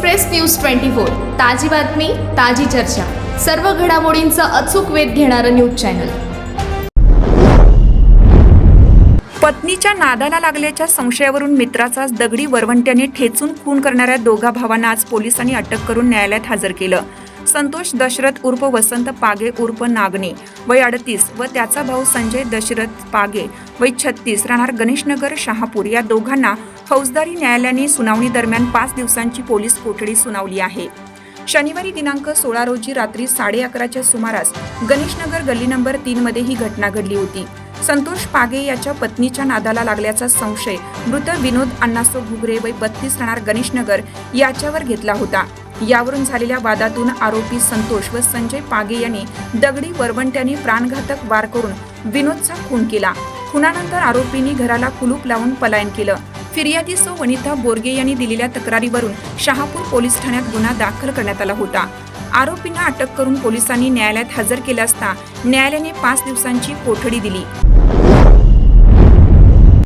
Express news twenty four ताजी बातमी ताजी चर्चा. सर्व घडामोडींचा अचूक वेध घेणारं न्यूज चॅनल. पत्नीच्या नादाला लागल्याच्या संशयावरून मित्राचाच दगडी वरवंट्याने ठेचून खून करणाऱ्या दोघा भावांना आज पोलिसांनी अटक करून न्यायालयात हजर केलं. संतोष दशरथ उर्फ वसंत पागे उर्फ नागणे. वय अडतीस व त्याचा भाऊ संजय दशरथ पागे. वय छत्तीस राहणार गणेशनगर शहापूर. या दोघांना फौजदारी न्यायालयाने सुनावणी दरम्यान पाच दिवसांची पोलीस कोठडी सुनावली आहे. शनिवारी दिनांक सोळा रोजी रात्री साडे अकराच्या सुमारास गणेशनगर गल्ली नंबर तीन मध्ये ही घटना घडली होती. संतोष पागे याच्या पत्नीच्या नादाला लागल्याचा संशय मृत विनोद अण्णासो घुगरे वय बत्तीस राहणार गणेशनगर याच्यावर घेतला होता. यावरून झालेल्या वादातून आरोपी संतोष व संजय पागे यांनी दगडी वरवंट्याने प्राणघातक वार करून विनोदचा खून केला. खुनानंतर आरोपींनी घराला कुलूप लावून पलायन केलं. फिर्यादी सो वनिता बोरगे यांनी दिलेल्या तक्रारीवरून शहापूर पोलीस ठाण्यात गुन्हा दाखल करण्यात आला होता. आरोपींना अटक करून पोलिसांनी न्यायालयात हजर केला असता न्यायालयाने पाच दिवसांची कोठडी दिली.